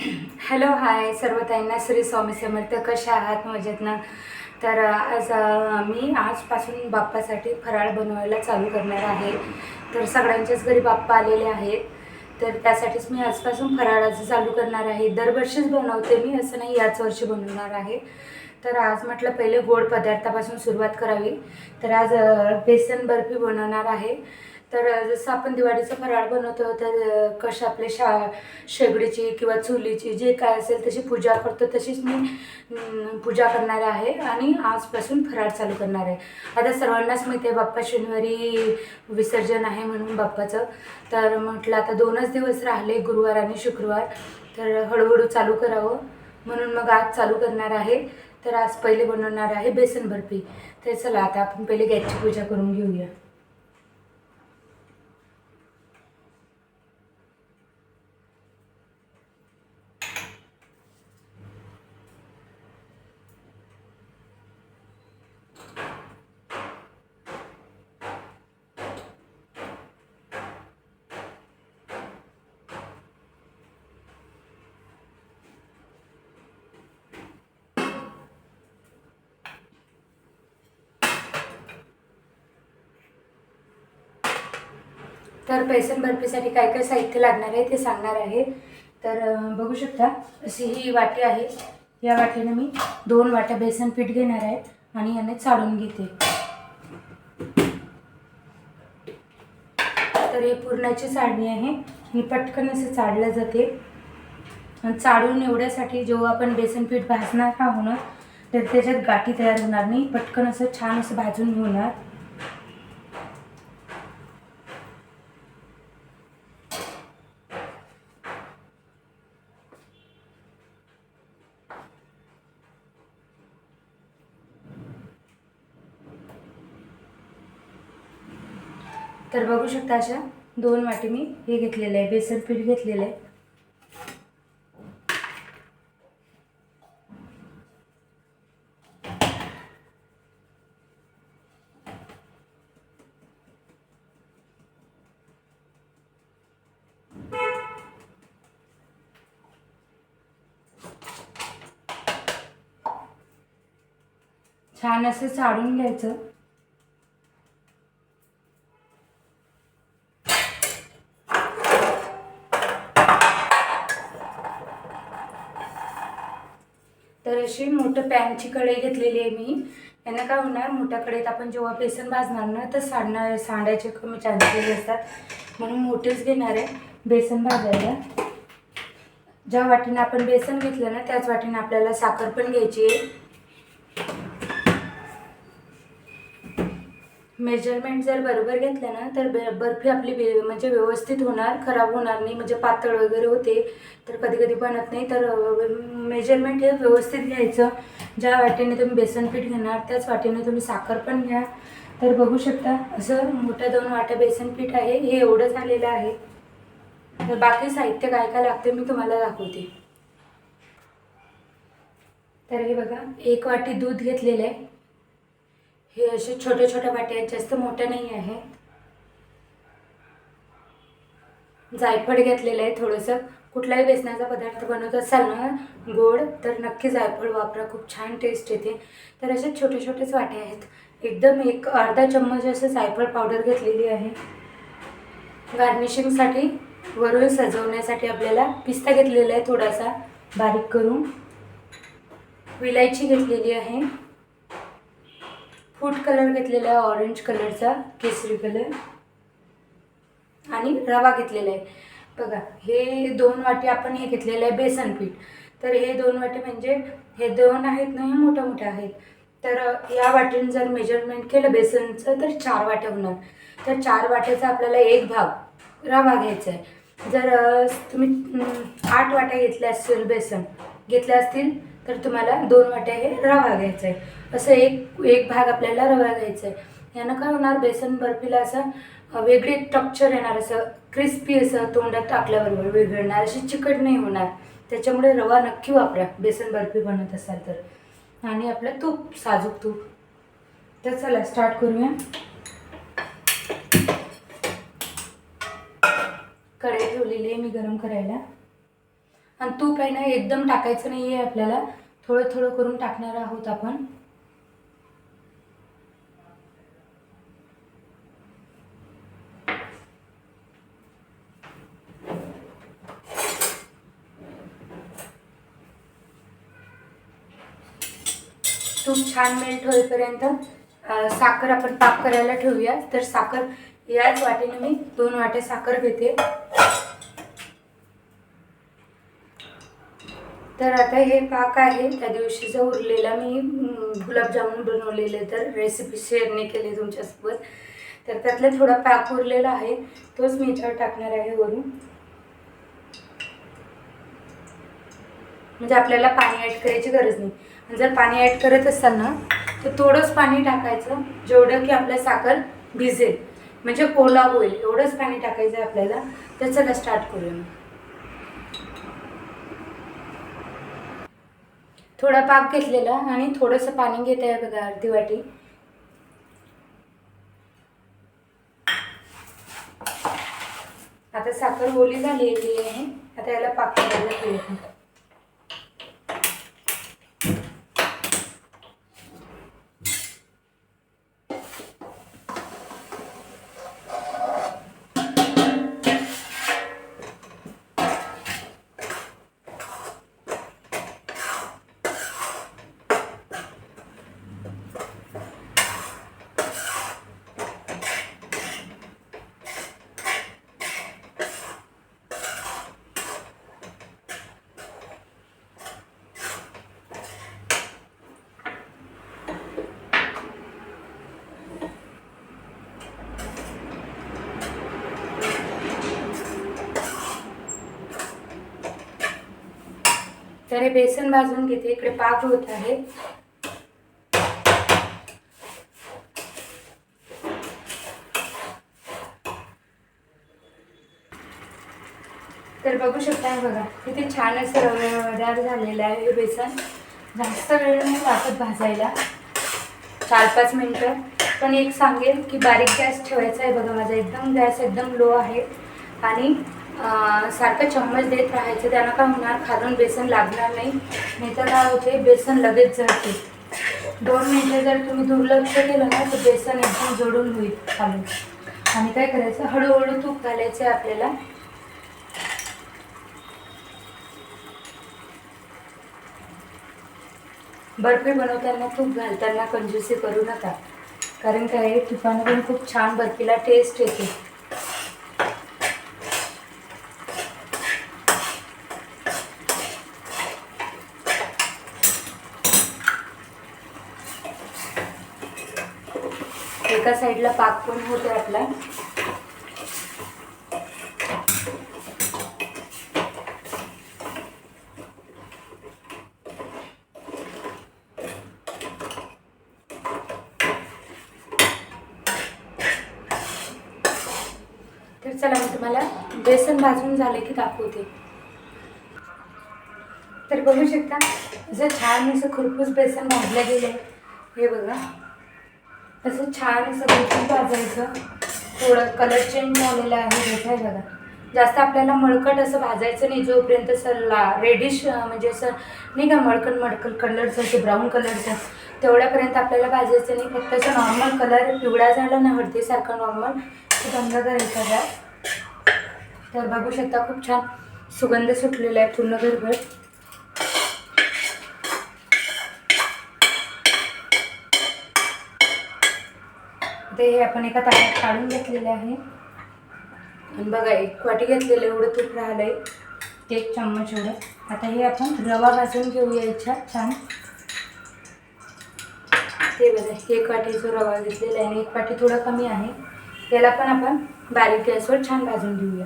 Hello hi. सर्व ताईंना श्री स्वामी समर्थ. कशा आहात? मजेत ना तर आज मी आजपासून बाप्पासाठी फराळ बनवायला चालू करणार आहे. तर सगळ्यांच्याच घरी बाप्पा आलेले आहेत. तर त्यासाठीच मी आजपासून फराळाचं चालू करणार आहे. दरवर्षीच बनवते मी असं नाही याच वर्षी बनवणार आहे. तर आज म्हटलं पहिले गोड पदार्थापासून सुरुवात करावी. तर आज बेसन बर्फी बनवणार आहे. तर जसं आपण दिवाळीचं फराळ बनवतो तर कशा आपल्या शा शेगडीची किंवा चुलीची जे काय असेल तशी पूजा करतो तशीच मी पूजा करणार आहे आणि आजपासून फराळ चालू करणार आहे. आता सर्वांनाच माहिती आहे बाप्पा शनिवारी विसर्जन आहे म्हणून बाप्पाचं. तर म्हटलं आता दोनच दिवस राहिले गुरुवार आणि शुक्रवार. तर हळूहळू चालू करावं म्हणून मग आज चालू करणार आहे. तर आज पहिले बनवणार आहे बेसन बर्फी. तर चला आता आपण पहिले गॅसची पूजा करून घेऊया. तर बेसन बर्फीसाठी काय काय साहित्य लागणार आहे ते सांगणार आहे. तर बघू शकता अशी ही वाटी आहे. या वाटीनं मी दोन वाट्या बेसन पीठ घेणार आहे आणि याने चाळून घेते. तर हे पुरणाची चाळणी आहे. ही पटकन असं चाळलं जाते. चाळून एवढ्यासाठी जेव्हा आपण बेसन पीठ भाजणार आहो ना तर त्याच्यात गाठी तयार होणार नाही. पटकन असं छान असं भाजून होणार तर बघू शकता अशा दोन वाटी मी हे घेतलेलं आहे बेसन पीठ घेतलेलं आहे. छान असं चाळून घ्यायचं तर अशी मोठं पॅनची कढई घेतलेली आहे मी. यानं काय होणार? मोठ्या कढईत आपण जेव्हा बेसन भाजणार ना तर सांडणार सांडायचे कमी चान्सेस असतात. म्हणून मोठेच घेणार आहे बेसन भाजायला. ज्या वाटीनं आपण बेसन घेतलं ना त्याच वाटीने आपल्याला साखर पण घ्यायची आहे. मेजरमेंट जर बरोबर घेतलं ना तर बे बर्फी आपली बे म्हणजे व्यवस्थित होणार खराब होणार नाही. म्हणजे पातळ वगैरे होते तर कधी कधी बनत नाही. तर मेजरमेंट हे व्यवस्थित घ्यायचं. ज्या वाटीने तुम्ही बेसन पीठ घेणार त्याच वाटेने तुम्ही साखर पण घ्या. तर बघू शकता असं मोठ्या दोन वाट्या बेसन पीठ आहे. हे एवढं झालेलं आहे. तर बाकी साहित्य काय काय लागते मी तुम्हाला दाखवते. तर हे बघा एक वाटी दूध घेतलेलं आहे. हे असे छोट्या छोट्या वाट्या आहेत जास्त मोठ्या नाही आहेत. जायफळ घेतलेलं आहे थोडंसं. कुठलाही बेसनाचा पदार्थ बनवत असाल ना गोड तर नक्की जायफळ वापरा खूप छान टेस्ट येते. तर असे छोटे छोटेच वाटे आहेत. एकदम एक अर्धा चम्मच असं जायफळ पावडर घेतलेली आहे. गार्निशिंगसाठी वरून सजवण्यासाठी आपल्याला पिस्ता घेतलेला आहे थोडासा बारीक करून. विलायची घेतलेली आहे. फूड कलर घेतलेला आहे ऑरेंज कलरचा केसरी कलर. आणि रवा घेतलेला आहे. बघा हे दोन वाटी आपण हे घेतलेलं आहे बेसन पीठ. तर हे दोन वाटी म्हणजे हे दोन आहेत ना हे मोठ्या मोठ्या आहेत. तर या वाटीने जर मेजरमेंट केलं बेसनचं तर चार वाट्या होणार. तर चार वाट्याचा आपल्याला एक भाग रवा घ्यायचा आहे. जर तुम्ही आठ वाट्या घेतल्या असतील बेसन घेतल्या असतील तर तुम्हाला दोन वाट्या हे रवा घ्यायचा आहे असं एक एक भाग आपल्याला रवा घ्यायचा आहे यानं काय होणार? बेसन बर्फीला असं वेगळी स्ट्रक्चर येणार. असं क्रिस्पी असं तोंडात टाकल्याबरोबर वेगळणार अशी चिकट नाही होणार. त्याच्यामुळे रवा नक्की वापरा. बेसन बर्फी बनवत असाल तर. आणि आपलं तूप साजूक तूप. तर चला स्टार्ट करूया. कढई ठेवलेली आहे मी गरम करायला. आणि तूप आहे ना एकदम टाकायचं नाही आहे आपल्याला. थोडं थोडं करून टाकणार आहोत आपण. तूप छान मेल्ट होईपर्यंत साखर आपण पाक करायला ठेवूया तर साखर याच वाटेने मी दोन वाट्या साखर घेते. तर आता हे पाक आहे. त्या दिवशीचा उरलेला मी गुलाबजामुन बनवलेले तर रेसिपी शेअर नाही केली तुमच्यासोबत. तर त्यातला थोडा पाक उरलेला आहे. तोच मी याच्यावर टाकणार आहे वरून. म्हणजे आपल्याला पाणी ॲड करायची गरज नाही. आणि जर पाणी ॲड करत असताना तर थोडंच पाणी टाकायचं जेवढं की आपलं साखर भिजेल. म्हणजे ओला होईल एवढंच पाणी टाकायचं आहे आपल्याला. तर चला स्टार्ट करूया. थोडा पाक घेतलेला आणि थोडंसं पाणी घेत आहे बघा अर्धी वाटी. आता साखर ओली झालेली आहे. आता याला पाक करायला तर हे बेसन भाजून घेते. इकडे पाक होत आहे. तर बघू शकता बघा किती छान असं रवेदार झालेलं आहे हे बेसन. जास्त वेळ नाही लागत भाजायला. चार पाच मिनटं. पण एक सांगेल की बारीक गॅस ठेवायचा आहे बघा माझा. एकदम गॅस एकदम लो आहे. आणि सारखं चम्मच देत राहायचं त्यानं काय होणार? खालून बेसन लागणार नाही. नाही तर काय होते? बेसन लगेच जळते. दोन मिनटं जर तुम्ही दुर्लक्ष केलं ना तर बेसन एकदम जोडून होईल खालून. आणि काय करायचं? हळूहळू तूप घालायचं आहे आपल्याला. बर्फी बनवताना तूप घालताना कंजूसी करू नका. कारण काय? तुपानं पण खूप छान बर्फीला टेस्ट येते एका साईडला पाक पण होते आपला तर चला मी तुम्हाला बेसन भाजून झाले की दाखवते. तर बघू शकता असं छान असं खुरपूस बेसन भाजलं गेलं हे बघा. असं छान असं बेसन भाजायचं. थोडं कलर चेंज झालेला आहे त्याचा हे बघा. जास्त आपल्याला मळकट असं भाजायचं नाही जोपर्यंत असं ला रेडिश म्हणजे असं नाही का मळकट मळकट कलरचं ते ब्राऊन कलरचं तेवढ्यापर्यंत आपल्याला भाजायचं नाही. फक्त असं नॉर्मल कलर पिवळा झाला ना वरती सारखं नॉर्मल ते बंद करायचा. तर बघू शकता खूप छान सुगंध सुटलेला आहे पूर्ण घरभर. ते हे आपण एका ताटात काढून घेतलेले आहे. आणि बघा एक वाटी घेतलेलं एवढं तूप राहिलं आहे एक चम्मच एवढं. आता हे आपण रवा भाजून घेऊया इच्छा छान. ते बघा एक वाटीचं रवा घेतलेला आहे आणि एक वाटी थोडा कमी आहे. याला पण आपण बारीक गॅसवर छान भाजून घेऊया.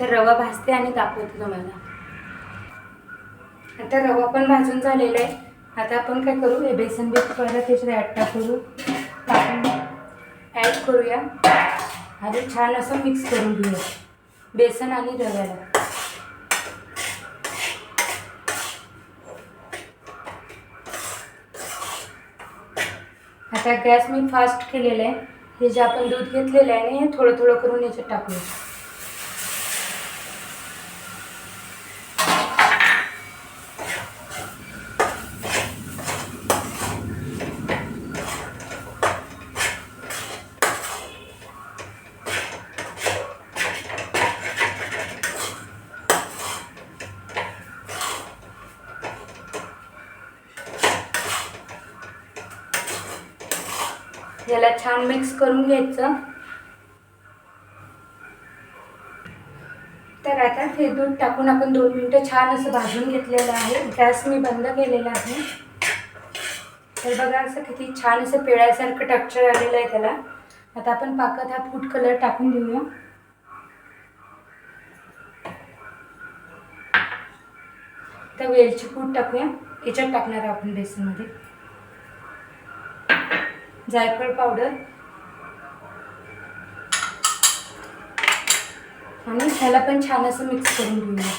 तर रवा भाजते आणि दाखवते तुम्हाला. आता रवा पण भाजून झालेला आहे. आता आपण काय करू? हे बेसन बीट परत त्याच्यात ॲड टाकू. टाकून ॲड करूया. आणि छान असं मिक्स करून घेऊया. बेसन आणि रव्याला. आता गॅस मी फास्ट केलेला आहे. हे जे आपण दूध घेतलेलं आहे हे थोडं थोडं करून याच्यात टाकूया. छान मिक्स करून घ्यायचं. तर आता हे दूध टाकून आपण दोन मिनटं छान असं भाजून घेतलेलं आहे. गॅस मी बंद केलेला आहे. तर बघा असं किती छान असं पेळ्यासारखं टेक्स्चर आलेलं आहे त्याला. आता आपण पाकात हा फूड कलर टाकून देऊया. तर वेलची पूड टाकूया. याच्यात टाकणार आहे आपण बेसनमध्ये. जायफळ पावडर आणि ह्याला पण छान असं मिक्स करून घेऊया.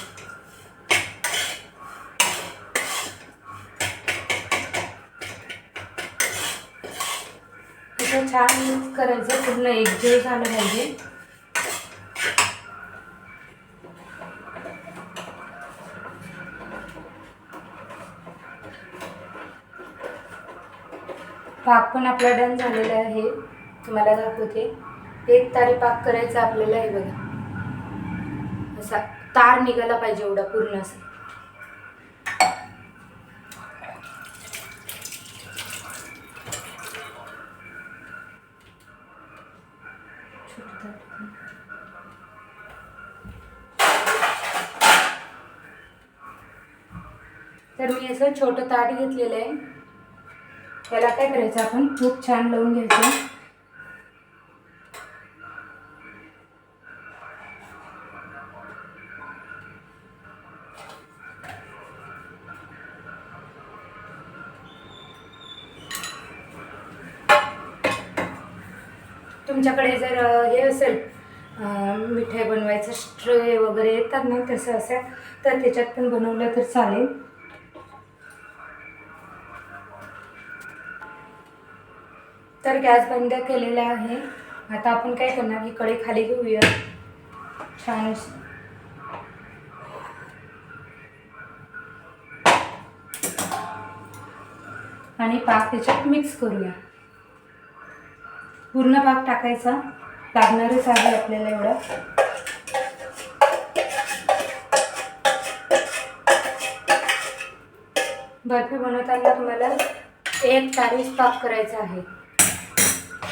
असं छान मिक्स करायचं. पूर्ण एकजीव झालं पाहिजे पाक पण आपला डन झालेला आहे. तुम्हाला दाखवते. एक तारी पाक करायचा आपल्याला आहे बघा. असा तार निघाला पाहिजे एवढा पूर्ण असं. तर मी असं छोटं ताट घेतलेलं आहे. त्याला काय करायचं? आपण खूप छान लावून घ्यायचं. तुमच्याकडे जर हे असेल मिठाई बनवायचं स्ट्रे वगैरे येतात ना तसं असेल तर त्याच्यात पण बनवलं तर चालेल. गॅस बंद केलेला आहे. आता आपण काय करणार ही कढई खाली घेऊया. छान आणि पाक त्याच्यात मिक्स करूया. पूर्ण पाक टाकायचा. लागणारच आहे आपल्याला एवढा. बर्फी बनवताना तुम्हाला एक तारीस पाक करायचा आहे.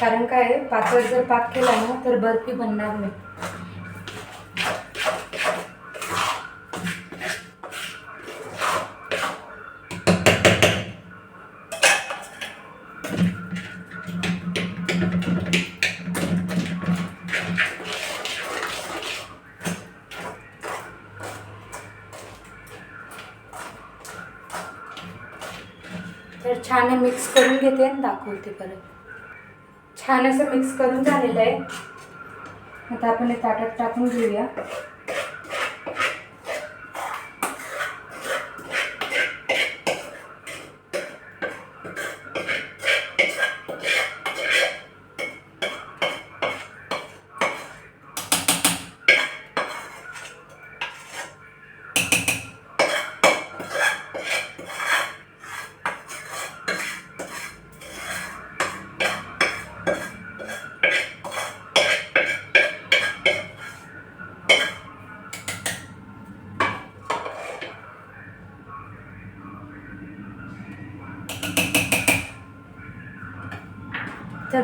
कारण काय आहे, जर पाक केला ना तर बर्फी बनणार नाही. तर छान मिक्स करून घेते आणि दाखवते परत. छान असं मिक्स करून झालेलं आहे. आता आपण हे ताटात टाकून घेऊया.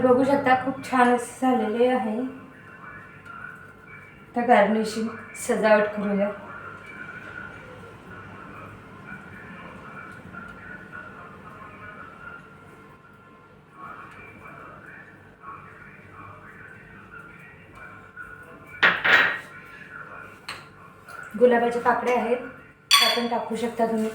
तर बघू शकता खूप छान असे झालेले आहे. तर गार्निशिंग सजावट करूया. गुलाबाचे काकडे आहेत त्या पण टाकू शकता तुम्ही.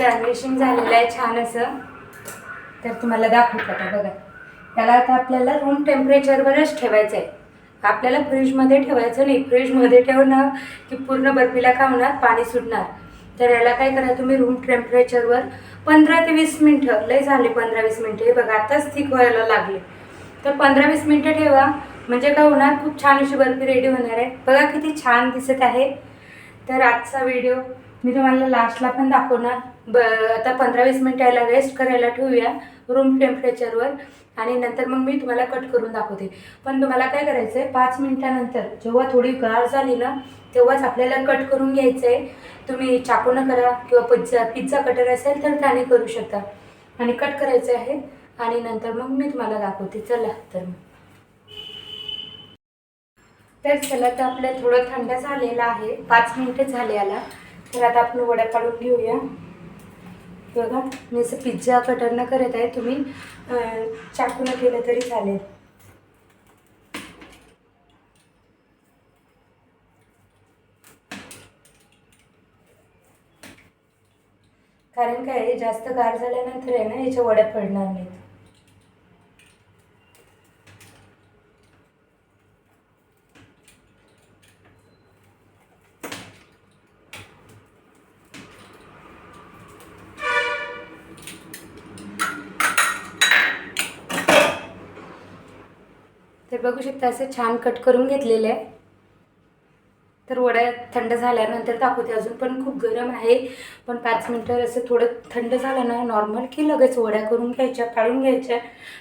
गार्निशिंग झालेलं आहे छान असं. तर तुम्हाला दाखवत आता बघा. त्याला आता आपल्याला रूम टेम्परेचरवरच ठेवायचं आहे. आपल्याला फ्रीजमध्ये ठेवायचं नाही. फ्रीजमध्ये ठेवणं की पूर्ण बर्फीला का होणार पाणी सुटणार. तर याला काय करा तुम्ही रूम टेम्परेचरवर पंधरा ते वीस मिनटं लय झाले पंधरा वीस मिनटं. हे बघा आताच थिक व्हायला लागले. तर पंधरा वीस मिनटं ठेवा. म्हणजे काय होणार? खूप छान अशी बर्फी रेडी होणार आहे. बघा किती छान दिसत आहे. तर आजचा व्हिडिओ मी तुम्हाला लास्टला पण दाखवणार. ब आता पंधरा वीस मिनटं याला रेस्ट करायला ठेवूया रूम टेम्परेचरवर आणि नंतर मग मी तुम्हाला कट करून दाखवते. पण तुम्हाला काय करायचं आहे पाच मिनटानंतर जेव्हा थोडी गार झाली ना तेव्हाच आपल्याला कट करून घ्यायचं आहे तुम्ही चाकूनं करा किंवा पिझ्झा पिझ्झा कटर असेल तर त्याने करू शकता. आणि कट करायचं आहे. आणि नंतर मग मी तुम्हाला दाखवते. चला तर मग. तर चला तर आपलं थोडं थंड झालेलं आहे. पाच मिनिटं झाले याला. तर आता आपण वड्या काढून घेऊया. बघा मी असं पिझ्झा कटरनं करत आहे. तुम्ही चाकूनं केलं तरी चालेल. कारण काय जास्त गार झाल्यानंतर आहे ना याच्या वड्या पडणार नाहीत. तर बघू शकता असं छान कट करून घेतलेलं आहे. तर वड्या थंड झाल्यानंतर दाखवते अजून पण खूप गरम आहे. पण पाच मिनटं असं थोडं थंड झालं ना नॉर्मल की लगेच वड्या करून घ्यायच्या काढून घ्यायच्या.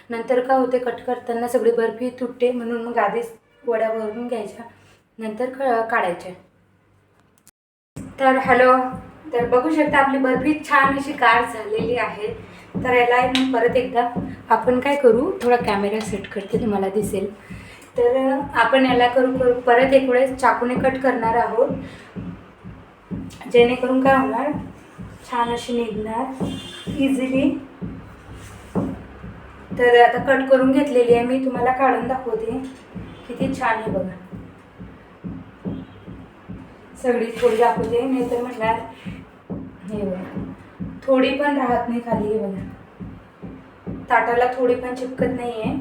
नंतर काय होते कट करताना सगळी बर्फी तुटते म्हणून मग आधीच वड्या भरून घ्यायच्या नंतर क काढायच्या. तर हॅलो तर बघू शकता आपली बर्फी छान अशी गार झालेली आहे. तर याला मग परत एकदा आपण काय करू थोडा कॅमेरा सेट करते तुम्हाला दिसेल. तर आपण याला करू करू परत एक वेळेस चाकूने कट करणार आहोत. जेणेकरून काय होणार छान अशी निघणार इझिली तर आता कट करून घेतलेली आहे मी तुम्हाला काढून दाखवते. किती छान आहे बघा. सगळी थोडी दाखवते नाही तर म्हणणार हे बघा. थोडी पण राहत नाही खाली हे बघा. ताटाला थोडी पण चिपकत नाही आहे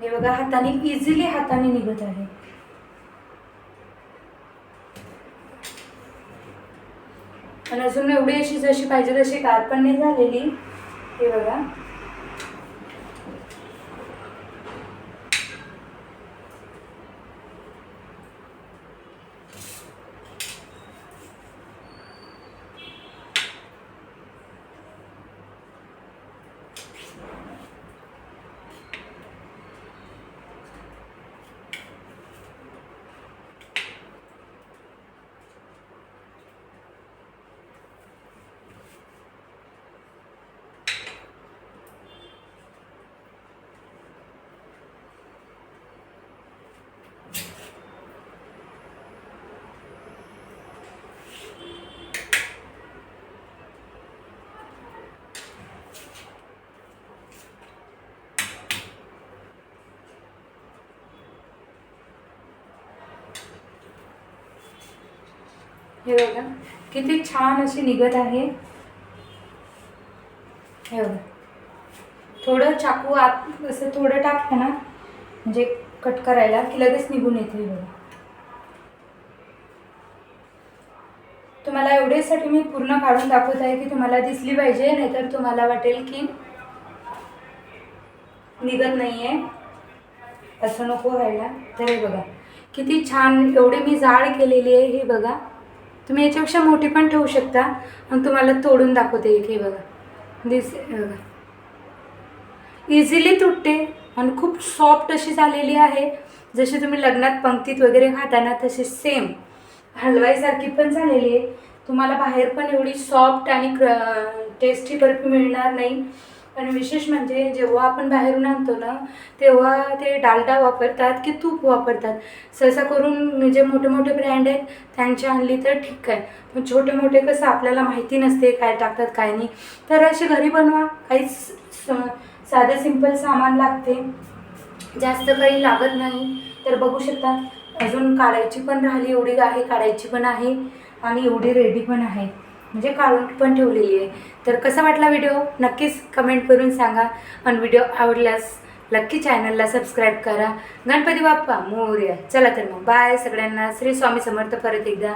हे बघा हाताने इझिली हाताने निघत आहे. आणि अजून एवढी अशी जशी पाहिजे तशी कार पण नाही झालेली. हे बघा. हे बघा किती छान अशी निघत आहे. हे बघा. थोडं चाकू आत असं थोडं टाकलं ना म्हणजे कट करायला की लगेच निघून येते बघा. तुम्हाला एवढेसाठी मी पूर्ण काढून दाखवत आहे की तुम्हाला दिसली पाहिजे नाहीतर तुम्हाला वाटेल की निघत नाही आहे असं नको व्हायला. तर हे बघा किती छान एवढी मी जाड केलेली आहे हे बघा. तुम्ही याच्यापेक्षा मोठी पण ठेवू शकता. आणि तुम्हाला तोडून दाखवते एक हे बघा. दिस बघा. इझिली तुटते आणि खूप सॉफ्ट अशी झालेली आहे. जशी तुम्ही लग्नात पंक्तीत वगैरे खाताना तशी सेम हलवाईसारखी पण झालेली आहे. तुम्हाला बाहेर पण एवढी सॉफ्ट आणि क्र टेस्टी बर्फी मिळणार नाही. आणि विशेष म्हणजे जेव्हा आपण बाहेरून आणतो ना तेव्हा ते डालडा वापरतात की तूप वापरतात. सहसा करून जे मोठे मोठे ब्रँड आहेत त्यांची आणली तर ठीक आहे. पण छोटे मोठे कसं आपल्याला माहिती नसते काय टाकतात काय नाही. तर असे घरी बनवा. काहीच स- साधं सिंपल सामान लागते. जास्त काही लागत नाही. तर बघू शकता अजून काढायची पण राहिली एवढी आहे काढायची पण आहे. आणि एवढी रेडी पण आहे. म्हणजे काढून पण ठेवलेली आहे. तर कसा वाटला व्हिडिओ नक्कीच कमेंट करून सांगा. आणि व्हिडिओ आवडल्यास नक्की चॅनलला सबस्क्राईब करा. गणपती बाप्पा मोर्या चला तर मग. बाय सगळ्यांना. श्री स्वामी समर्थ परत एकदा.